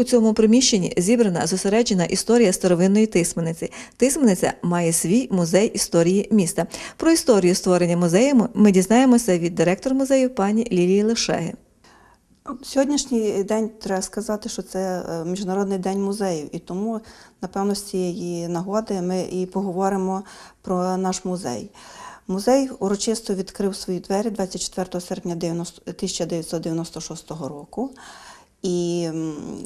У цьому приміщенні зібрана зосереджена історія старовинної тисмениці. Тисмениця має свій музей історії міста. Про історію створення музею ми дізнаємося від директора музею пані Лілії Лешеги. Сьогоднішній день треба сказати, що це е, Міжнародний день музеїв, і тому, напевно, з цієї нагоди ми і поговоримо про наш музей. Музей урочисто відкрив свої двері 24 серпня 1996 року. І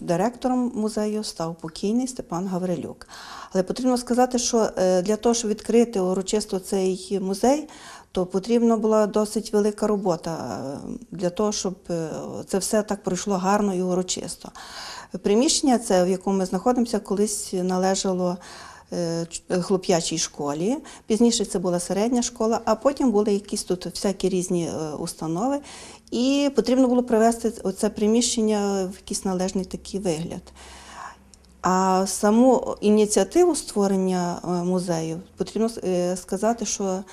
директором музею став покійний Степан Гаврилюк. Але потрібно сказати, що е, для того, щоб відкрити урочисто цей музей, то потрібна була досить велика робота е, для того, щоб е, це все так пройшло гарно і урочисто. Приміщення, це в якому ми знаходимося, колись належало хлоп'ячій школі. Пізніше це була середня школа, а потім були якісь тут всякі різні установи. І потрібно було привести це приміщення в якийсь належний такий вигляд. А саму ініціативу створення е, музею потрібно е, сказати, що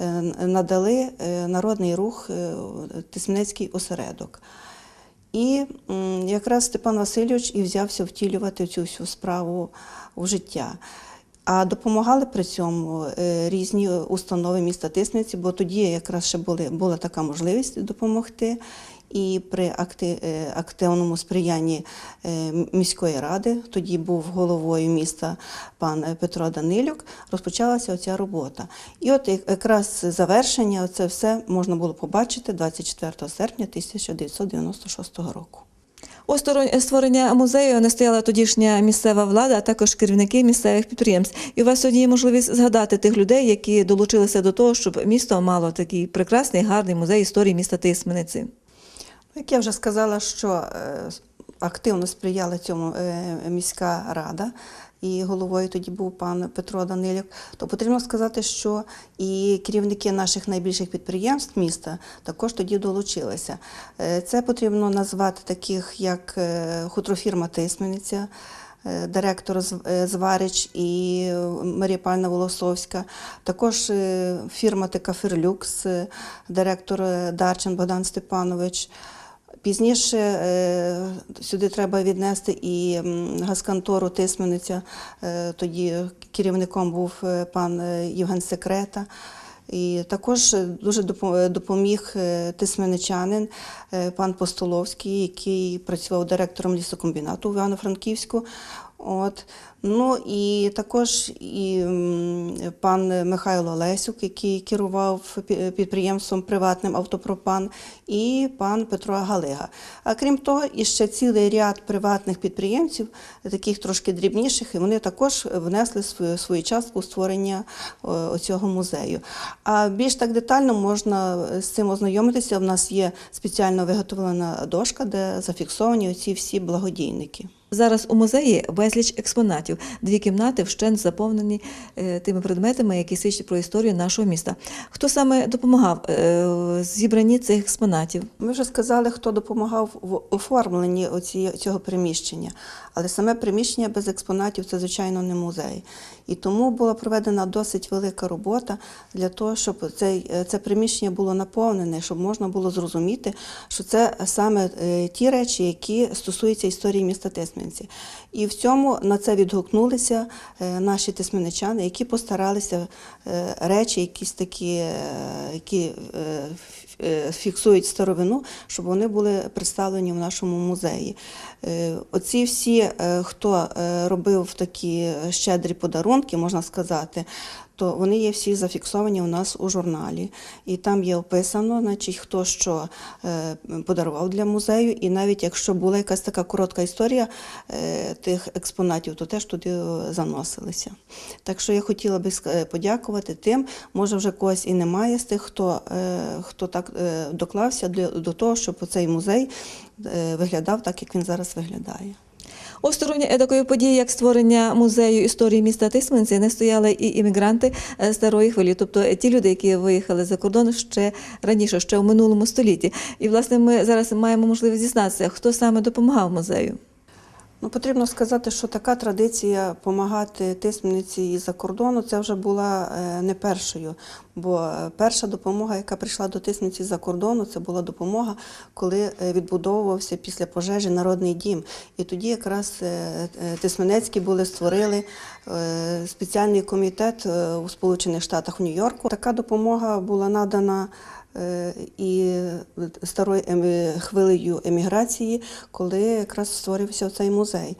е, надали народний рух Тисменецький осередок. І якраз Степан Васильович і взявся втілювати цю всю справу в життя. А допомагали при цьому е, різні установи міста Тисниці, бо тоді якраз ще були, була така можливість допомогти. І при е, активному сприянні е, міської ради, тоді був головою міста пан Петро Данилюк, розпочалася оця робота. І от якраз завершення, це все можна було побачити 24 серпня 1996 року. У сторон- створення музею не стояла тодішня місцева влада, а також керівники місцевих підприємств. І у вас сьогодні є можливість згадати тих людей, які долучилися до того, щоб місто мало такий прекрасний, гарний музей історії міста Тисмениці. Як я вже сказала, що е, активно сприяла цьому е, міська рада, і головою тоді був пан Петро Данилюк, то потрібно сказати, що і керівники наших найбільших підприємств міста також тоді долучилися. Е, Це потрібно назвати таких, як е, хутрофірма Тисмениця. е, Директор Зварич і Марія Павлівна Волосовська, також фірма ТК Ферлюкс, е, директор Дарчин Богдан Степанович. Пізніше е, сюди треба віднести і газконтору Тисмениця. Е, тоді керівником був е, пан Євген Секрета. І також дуже допоміг тисменичанин пан Постоловський, який працював директором лісокомбінату в Івано-Франківську. От. Ну і також і пан Михайло Лесюк, який керував підприємством приватним автопропан, і пан Петро Галига. А крім того, і ще цілий ряд приватних підприємців, таких трошки дрібніших, і вони також внесли свою, свою частку створення цього музею. А більш так детально можна з цим ознайомитися. У нас є спеціально виготовлена дошка, де зафіксовані оці всі благодійники. Зараз у музеї безліч експонатів. Дві кімнати вщент заповнені е, тими предметами, які свідчать про історію нашого міста. Хто саме допомагав е, зібранні цих експонатів? Ми вже сказали, хто допомагав в оформленні цього приміщення, але саме приміщення без експонатів це, звичайно, не музей. І тому була проведена досить велика робота для того, щоб е, це приміщення було наповнене, щоб можна було зрозуміти, що це саме ті речі, які стосуються історії міста Тисменці. І в цьому на це відгукнулися е, наші тисменичани, які постаралися е, речі, якісь такі, е, які фіксують старовину, щоб вони були представлені в нашому музеї. Оці всі, хто робив такі щедрі подарунки, можна сказати, то вони є всі зафіксовані у нас у журналі. І там є описано, значить, хто що е, подарував для музею. І навіть якщо була якась така коротка історія е, тих експонатів, то теж туди е, заносилися. Так що я хотіла би подякувати тим, може вже когось і немає з тих, хто, хто так доклався до, того, щоб цей музей виглядав так, як він зараз виглядає. Осторонь такої події, як створення музею історії міста Тисменці, не стояли і іммігранти е, старої хвилі, тобто ті люди, які виїхали за кордон ще раніше, ще у минулому столітті. І власне ми зараз маємо можливість дізнатися, хто саме допомагав музею. Ну, потрібно сказати, що така традиція допомагати тисменниці із-за кордону це вже була е, не першою. Бо е, перша допомога, яка прийшла до тисменниці з-за кордону, це була допомога, коли е, відбудовувався після пожежі народний дім. І тоді якраз е, Тисменецькі були створили спеціальний комітет у Сполучених Штатах в Нью-Йорку. Така допомога була надана і старою хвилею еміграції, коли якраз створився цей музей.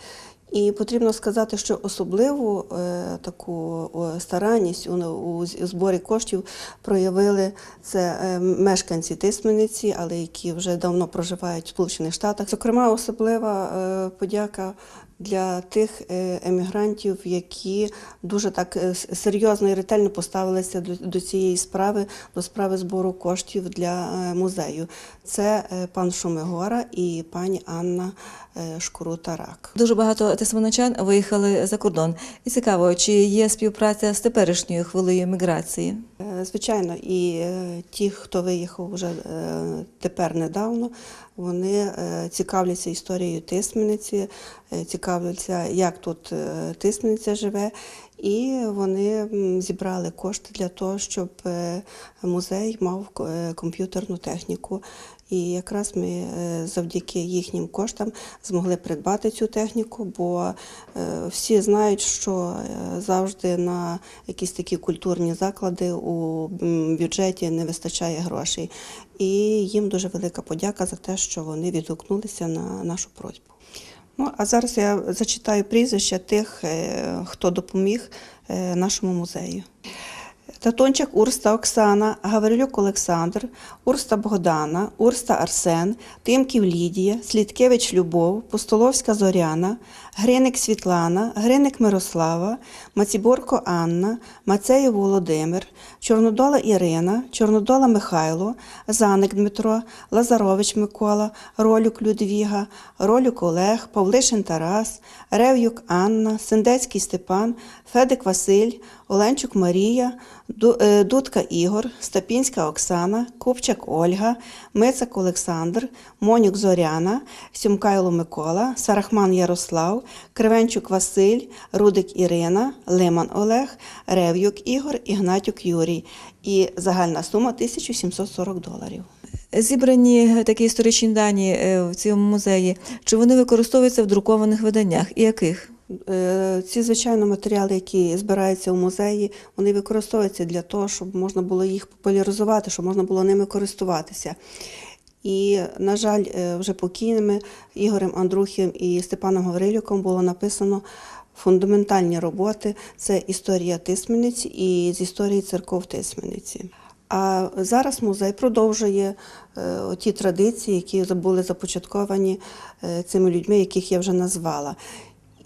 І потрібно сказати, що особливу е, таку старанність у, у зборі коштів проявили це е, мешканці Тисмениці, але які вже давно проживають в Сполучених Штатах. Зокрема, особлива е, подяка для тих е, емігрантів, які дуже так е, серйозно і ретельно поставилися до, цієї справи, до справи збору коштів для е, музею. Це пан Шумигора і пані Анна Шкурутарак. Дуже багато тисменичан виїхали за кордон. І цікаво, чи є співпраця з теперішньою хвилею міграції? Е, Звичайно, і е, ті, хто виїхав вже е, тепер недавно, вони цікавляться історією Тисмениці, цікавляться, як тут Тисмениця живе, і вони зібрали кошти для того, щоб музей мав комп'ютерну техніку. І якраз ми е, завдяки їхнім коштам змогли придбати цю техніку, бо е, всі знають, що е, завжди на якісь такі культурні заклади у бюджеті не вистачає грошей. І їм дуже велика подяка за те, що вони відгукнулися на нашу просьбу. Ну, а зараз я зачитаю прізвища тих, хто допоміг нашому музею. Татончик Урста Оксана, Гаврилюк Олександр, Урста Богдана, Урста Арсен, Тимків Лідія, Слідкевич Любов, Пустоловська Зоряна, Гриник Світлана, Гриник Мирослава, Маціборко Анна, Мацеєв Володимир, Чорнодола Ірина, Чорнодола Михайло, Заник Дмитро, Лазарович Микола, Ролюк Людвіга, Ролюк Олег, Павлишин Тарас, Рев'юк Анна, Сендецький Степан, Федик Василь, Оленчук Марія, Дудка Ігор, Стапінська Оксана, Купчак Ольга, Мицак Олександр, Монюк Зоряна, Сюмкайло Микола, Сарахман Ярослав, Кривенчук Василь, Рудик Ірина, Лиман Олег, Рев'юк Ігор, Ігнатюк Юрій. І загальна сума 1740 доларів. Зібрані такі історичні дані е, в цьому музеї, чи вони використовуються в друкованих виданнях? І яких? Е, Ці, звичайно, матеріали, які збираються у музеї, вони використовуються для того, щоб можна було їх популяризувати, щоб можна було ними користуватися. І, на жаль, е, вже покійними Ігорем Андрухів і Степаном Гаврилюком було написано фундаментальні роботи: це історія Тисмениці і з історії церков Тисмениці. А зараз музей продовжує е, ті традиції, які були започатковані цими людьми, яких я вже назвала.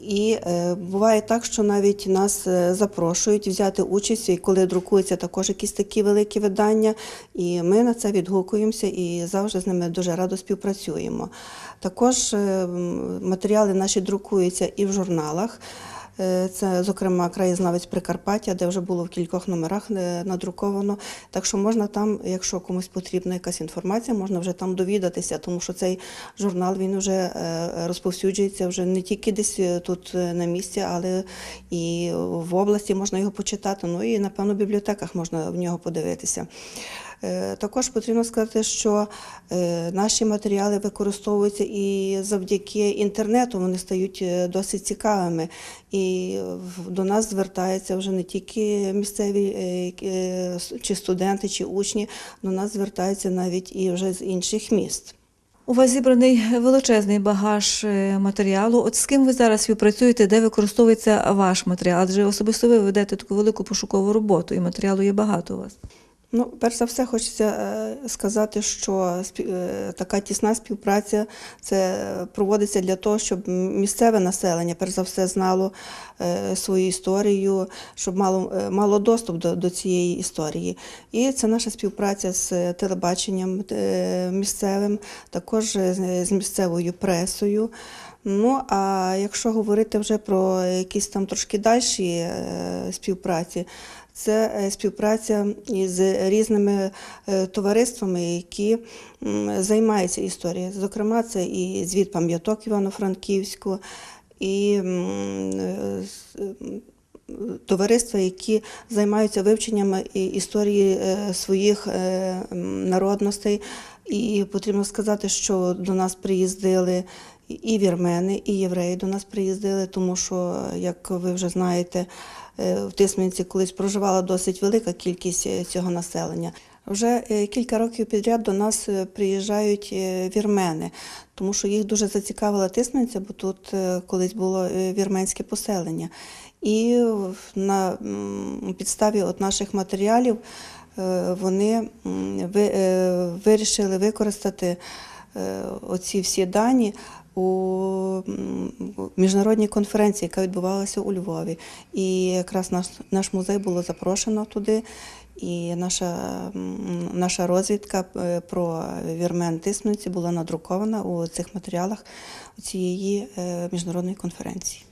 І е, буває так, що навіть нас е, запрошують взяти участь, і коли друкуються також якісь такі великі видання, і ми на це відгукуємося і завжди з ними дуже радо співпрацюємо. Також е, матеріали наші друкуються і в журналах. Е, Це, зокрема, краєзнавець Прикарпаття, де вже було в кількох номерах е, надруковано. Так що можна там, якщо комусь потрібна якась інформація, можна вже там довідатися, тому що цей журнал він вже е, розповсюджується вже не тільки десь тут на місці, але і в області можна його почитати. Ну і напевно в бібліотеках можна в нього подивитися. Е, Також потрібно сказати, що е, наші матеріали використовуються і завдяки інтернету вони стають е, досить цікавими. І до нас звертаються вже не тільки місцеві чи студенти, чи учні, до нас звертаються навіть і вже з інших міст. У вас зібраний величезний багаж матеріалу. От з ким ви зараз співпрацюєте, де використовується ваш матеріал? Адже особисто ви ведете таку велику пошукову роботу, і матеріалу є багато у вас. Ну, перш за все, хочеться е, сказати, що е, така тісна співпраця це проводиться для того, щоб місцеве населення, перш за все, знало е, свою історію, щоб мало, е, мало доступ до, до цієї історії. І це наша співпраця з телебаченням е, місцевим, також з, місцевою пресою. Ну, а якщо говорити вже про якісь там трошки дальші е, співпраці, це е, співпраця із різними е, товариствами, які займаються історією. Зокрема, це і звіт пам'яток Івано-Франківську, і е, м, товариства, які займаються вивченням історії е, своїх е, народностей. І потрібно сказати, що до нас приїздили і вірмени, і євреї до нас приїздили, тому що, як ви вже знаєте, е, в Тисменці колись проживала досить велика кількість е, цього населення. Вже е, кілька років підряд до нас е, приїжджають е, вірмени, тому що їх дуже зацікавила Тисменця, бо тут колись було вірменське поселення. І на підставі от наших матеріалів вони вирішили використати оці всі дані у міжнародній конференції, яка відбувалася у Львові. І якраз наш музей було запрошено туди. І наша, наша розвідка е, про вірмен Тисменці була надрукована у цих матеріалах цієї е, міжнародної конференції.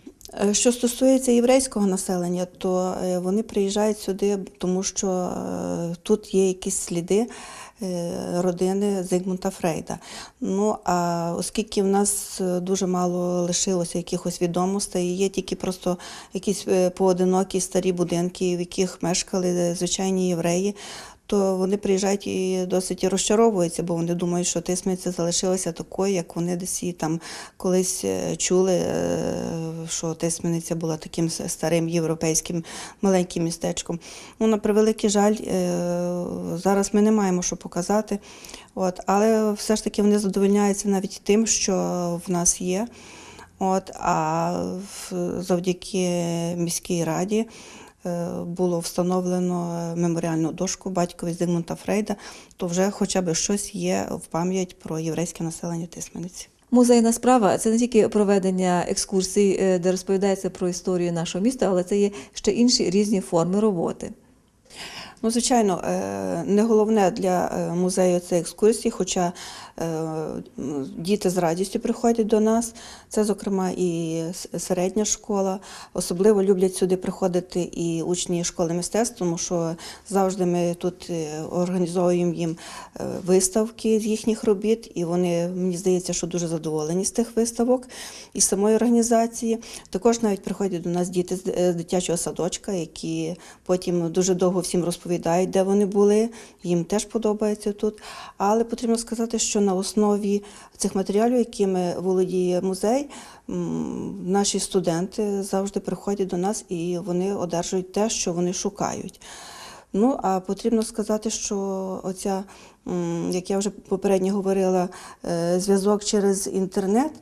Е, Що стосується єврейського населення, то вони приїжджають сюди, тому що тут є якісь сліди родини Зигмунта Фрейда. Ну а оскільки в нас е, дуже мало лишилося якихось відомостей, є тільки просто якісь е, поодинокі старі будинки, в яких мешкали е, звичайні євреї. То вони приїжджають і досить розчаровуються, бо вони думають, що Тисмениця залишилася такою, як вони десь там колись е, чули, е, що Тисмениця була таким старим європейським маленьким містечком. Ну, на превеликий жаль, е, зараз ми не маємо що показати. От, але все ж таки вони задовольняються навіть тим, що в нас є. От, а завдяки міській раді було встановлено меморіальну дошку батькові Зигмунта Фрейда, то вже хоча б щось є в пам'ять про єврейське населення Тисмениці. Музейна справа це не тільки проведення екскурсій, е, де розповідається про історію нашого міста, але це є ще інші різні форми роботи. Ну, звичайно, е, не головне для е, музею це екскурсії, хоча е, діти з радістю приходять до нас. Це, зокрема, і середня школа. Особливо люблять сюди приходити і учні школи мистецтв, тому що завжди ми тут організовуємо їм виставки з їхніх робіт, і вони, мені здається, що дуже задоволені з тих виставок і самої організації. Також навіть приходять до нас діти з дитячого садочка, які потім дуже довго всім розповідають, де вони були. Їм теж подобається тут. Але потрібно сказати, що на основі цих матеріалів, якими володіє музей, наші студенти завжди приходять до нас і вони одержують те, що вони шукають. Ну, а потрібно сказати, що оця, як я вже попередньо говорила, е, зв'язок через інтернет,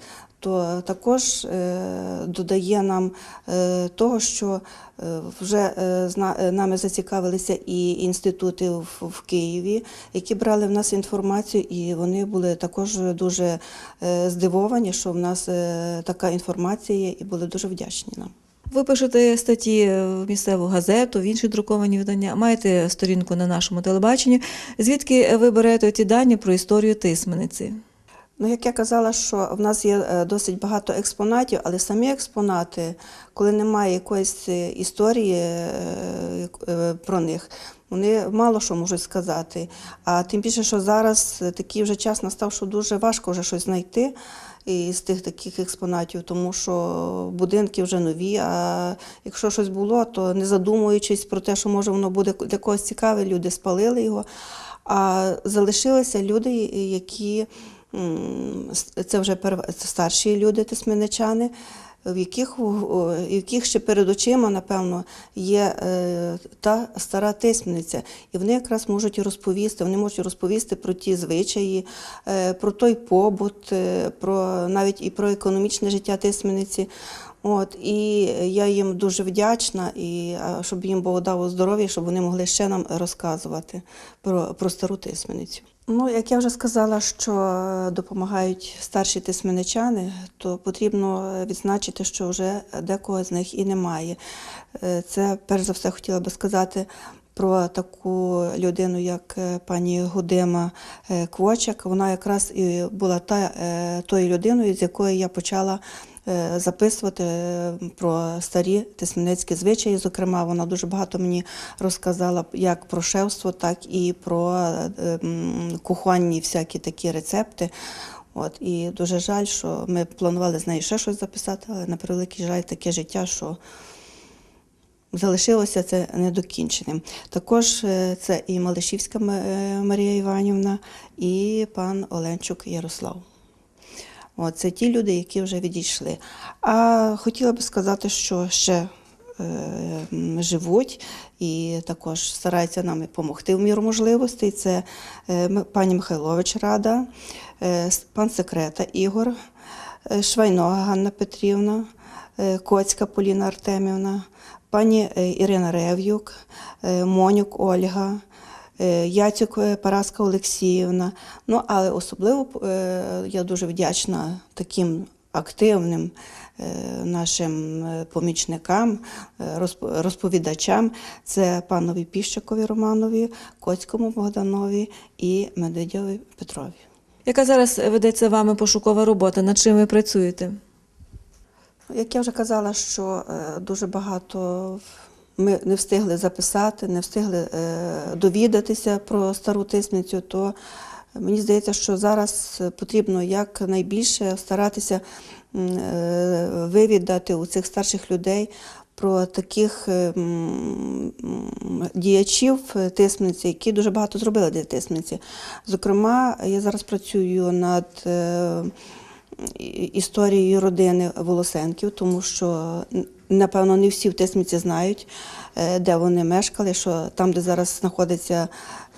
то також е, додає нам е, того, що е, вже нами зацікавилися і інститути в, Києві, які брали в нас інформацію, і вони були також дуже здивовані, що в нас така інформація є, і були дуже вдячні нам. Ви пишете статті в місцеву газету, в інші друковані видання, маєте сторінку на нашому телебаченні. Звідки ви берете ті дані про історію Тисмениці? Ну, як я казала, що в нас є е, досить багато експонатів, але самі експонати, коли немає якоїсь е, історії е, про них, вони мало що можуть сказати. А тим більше, що зараз такий вже час настав, що дуже важко вже щось знайти із тих таких експонатів, тому що будинки вже нові. А якщо щось було, то не задумуючись про те, що може воно буде для когось цікаве, люди спалили його. А залишилися люди, які це вже старші люди, тисменичани, в яких, в яких ще перед очима, напевно, є е, та стара тисмениця. І вони якраз можуть розповісти, вони можуть розповісти про ті звичаї, е, про той побут, е, про навіть і про економічне життя тисмениці. От, і я їм дуже вдячна, і щоб їм Бог дав здоров'я, щоб вони могли ще нам розказувати про, про стару тисменицю. Ну, як я вже сказала, що е, допомагають старші тисменичани, то потрібно відзначити, що вже декого з них і немає. Е, Це перш за все хотіла би сказати про таку людину, як е, пані Гудима е, Квочак. Вона якраз і була та, е, тою людиною, з якої я почала е, записувати е, про старі тисменецькі звичаї. Зокрема, вона дуже багато мені розказала як про шефство, так і про е, кухонні всякі такі рецепти. От, і дуже жаль, що ми планували з нею ще щось записати, але на превеликий жаль таке життя, що залишилося це недокінченим. Також е, це і Малишівська е, Марія Іванівна, і пан Оленчук Ярослав. Це ті люди, які вже відійшли. А хотіла би сказати, що ще е, живуть і також стараються нам допомогти в міру можливостей. Це е, пані Михайлович Рада, е, пан секрета Ігор, Швайнога Ганна Петрівна, Коцька Поліна Артемівна, пані Ірина Рев'юк, Монюк Ольга. Е, Яцюк е, Параска Олексіївна. Ну, але особливо е, я дуже вдячна таким активним нашим помічникам, розповідачам. Це панові Піщакові Романові, Коцькому Богданові і Медведєві Петрові. Яка зараз ведеться вами пошукова робота? Над чим ви працюєте? Як я вже казала, що дуже багато ми не встигли записати, не встигли е, довідатися про стару тисницю, то мені здається, що зараз потрібно якнайбільше старатися е, вивідати у цих старших людей про таких е, діячів тисниці, які дуже багато зробили для тисниці. Зокрема, я зараз працюю над е, історією родини Волосенків, тому що напевно не всі в Тисміці знають, де вони мешкали, що там, де зараз знаходиться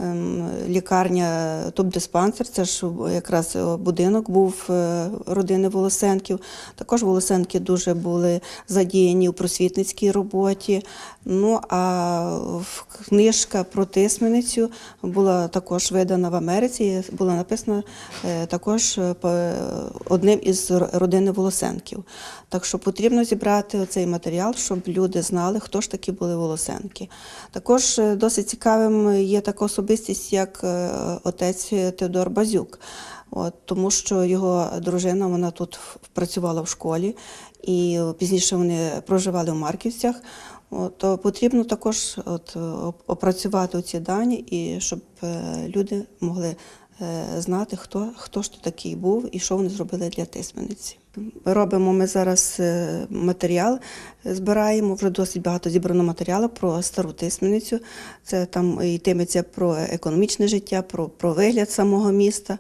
ем, лікарня, тубдиспансер, це ж якраз е, будинок був е, родини Волосенків. Також Волосенки дуже були задіяні у просвітницькій роботі. Ну а книжка про тисменицю була також видана в Америці, була написана е, також е, одним із родини Волосенків. Так що потрібно зібрати цей матеріал, щоб люди знали, хто ж такі були Волосенки. Також е, досить цікавим є така особистість, як е, отець Теодор Базюк. От, тому що його дружина вона тут працювала в школі, і пізніше вони проживали в Марківцях. То потрібно також от, оп- опрацювати ці дані, і щоб е, люди могли знати, хто, хто ж то такий був і що вони зробили для тисмениці. Робимо ми зараз е, матеріал, е, збираємо вже досить багато зібрано матеріалу про стару тисменицю. Це там йтиметься про економічне життя, про, про вигляд самого міста.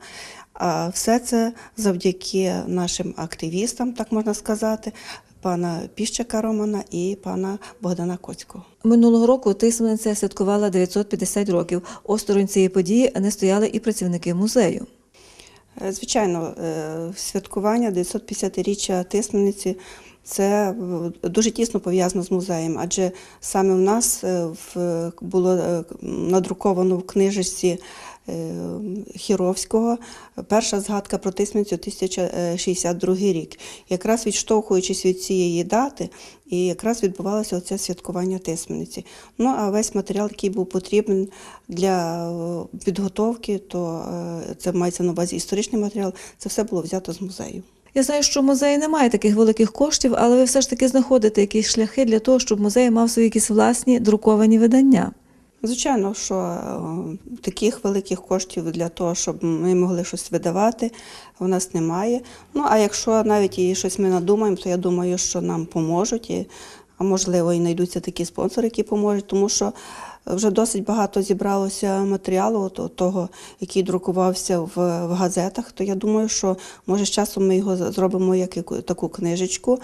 А все це завдяки нашим активістам, так можна сказати, пана Піщака Романа і пана Богдана Коцького. Минулого року Тисмениця святкувала 950 років. Осторонь цієї події не стояли і працівники музею. Е, Звичайно, е, святкування 950-річчя Тисмениці це дуже тісно пов'язано з музеєм, адже саме в нас е, було е, надруковано в книжечці е, Хіровського перша згадка про Тисменицю 1062 рік. Якраз відштовхуючись від цієї дати, і якраз відбувалося оце святкування Тисмениці. Ну а весь матеріал, який був потрібен для підготовки, то це мається на увазі історичний матеріал, це все було взято з музею. Я знаю, що музей не має таких великих коштів, але ви все ж таки знаходите якісь шляхи для того, щоб музей мав свої якісь власні друковані видання. Звичайно, що е, таких великих коштів для того, щоб ми могли щось видавати, у нас немає. Ну а якщо навіть і щось ми надумаємо, то я думаю, що нам поможуть. А можливо, і знайдуться такі спонсори, які поможуть, тому що вже досить багато зібралося матеріалу от, того, який друкувався в, в газетах. То я думаю, що може з часом ми його зробимо як таку книжечку.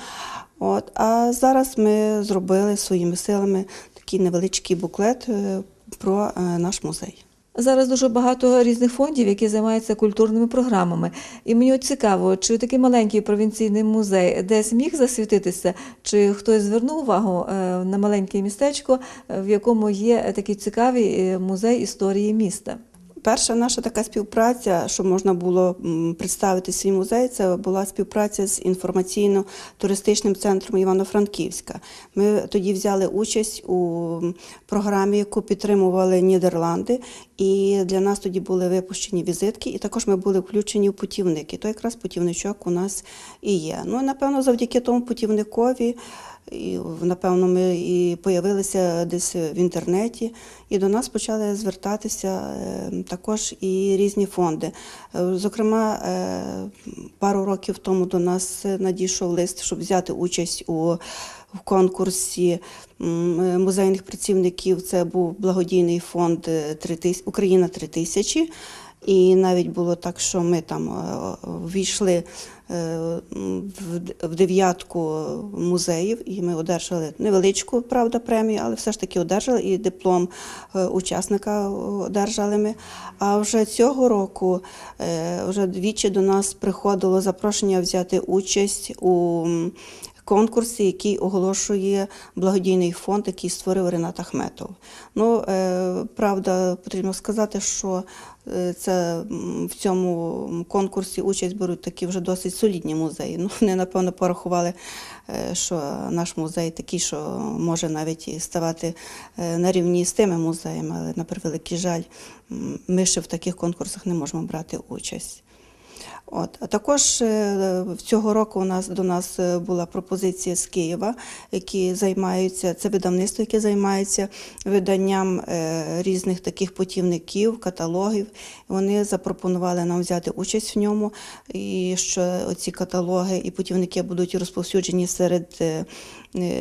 От, а зараз ми зробили своїми силами такий невеличкий буклет е, про е, наш музей. Зараз дуже багато різних фондів, які займаються культурними програмами. І мені от цікаво, чи такий маленький провінційний музей десь міг засвітитися, чи хтось звернув увагу е, на маленьке містечко, в якому є такий цікавий е, музей історії міста. Перша наша така співпраця, що можна було представити свій музей, це була співпраця з інформаційно-туристичним центром Івано-Франківська. Ми тоді взяли участь у програмі, яку підтримували Нідерланди, і для нас тоді були випущені візитки, і також ми були включені в путівник. І то якраз путівничок у нас і є. Ну, напевно, завдяки тому путівникові І, напевно, ми і появилися десь в інтернеті, і до нас почали звертатися е, також і різні фонди. Е, Зокрема, е, пару років тому до нас надійшов лист, щоб взяти участь у в конкурсі е, музейних працівників. Це був благодійний фонд е, «Три тис- Україна 3000. І навіть було так, що ми там е, ввійшли е, в дев'ятку музеїв, і ми одержали невеличку, правда, премію, але все ж таки одержали і диплом е, учасника одержали ми. А вже цього року е, вже двічі до нас приходило запрошення взяти участь у конкурсі, який оголошує благодійний фонд, який створив Ренат Ахметов. Ну, е, правда, потрібно сказати, що е, це в цьому конкурсі участь беруть такі вже досить солідні музеї. Ну, вони, напевно, порахували, е, що наш музей такий, що може навіть і ставати е, на рівні з тими музеями, але на превеликий жаль, ми ще в таких конкурсах не можемо брати участь. От. А також е, цього року у нас до нас е, була пропозиція з Києва, які займаються, це видавництво, яке займається виданням е, різних таких путівників, каталогів. Вони запропонували нам взяти участь в ньому, і що ці каталоги і путівники будуть розповсюджені серед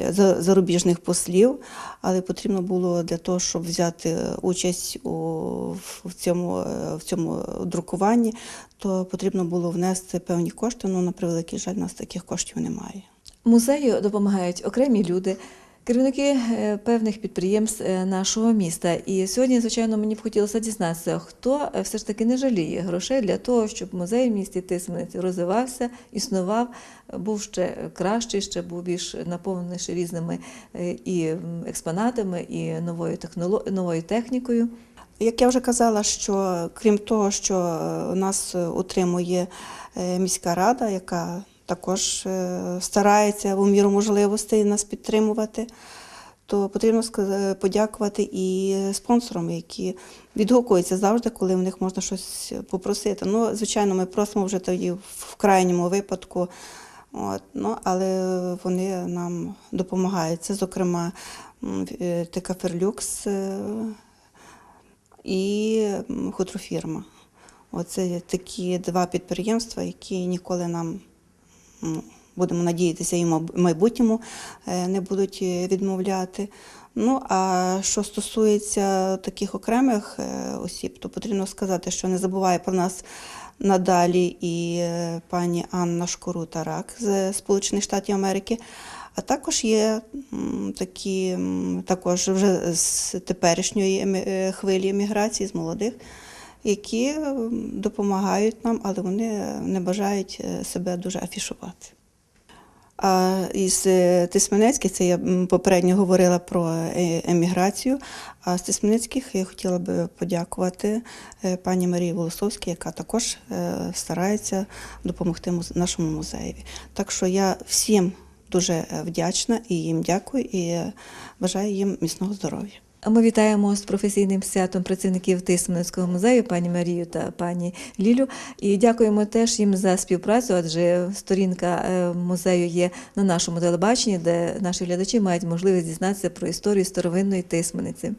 за- зарубіжних послів, але потрібно було для того, щоб взяти участь у в цьому, в цьому друкуванні, то потрібно було внести певні кошти. Ну, на превеликий жаль, у нас таких коштів немає. Музею допомагають окремі люди, керівники е, певних підприємств е, нашого міста. І сьогодні, звичайно, мені б хотілося дізнатися, хто е, все ж таки не жаліє грошей для того, щоб музей в місті Тисмениці розвивався, існував, був ще кращий, ще був більш наповненіший різними і експонатами, і новою техноло... новою технікою. Як я вже казала, що крім того, що е, нас е, утримує е, міська рада, яка також старається у міру можливостей нас підтримувати, то потрібно подякувати і спонсорам, які відгукуються завжди, коли в них можна щось попросити. Ну, звичайно, ми просимо вже тоді в крайньому випадку. От, ну, але вони нам допомагають. Це, зокрема, м, е, ТК «Ферлюкс», е, і хутрофірма. Оце такі два підприємства, які ніколи нам, ну, будемо надіятися, і в майбутньому е, не будуть е, відмовляти. Ну, а що стосується таких окремих е, осіб, то потрібно сказати, що не забуває про нас надалі і пані Анна Шкорута-Рак з Сполучених Штатів Америки. А також є такі, також вже з теперішньої е, хвилі еміграції, з молодих, які допомагають нам, але вони не бажають е, себе дуже афішувати. А із е, Тисменецьких, це я попередньо говорила про е, еміграцію. А з Тисменецьких я хотіла би подякувати е, пані Марії Волосовській, яка також е, старається допомогти нашому музеєві. Так що я всім дуже е, вдячна і їм дякую і е, бажаю їм міцного здоров'я. Ми вітаємо з професійним святом працівників Тисменецького музею, пані Марію та пані Лілю. І дякуємо теж їм за співпрацю, адже сторінка е, музею є на нашому телебаченні, де наші глядачі мають можливість дізнатися про історію старовинної Тисмениці.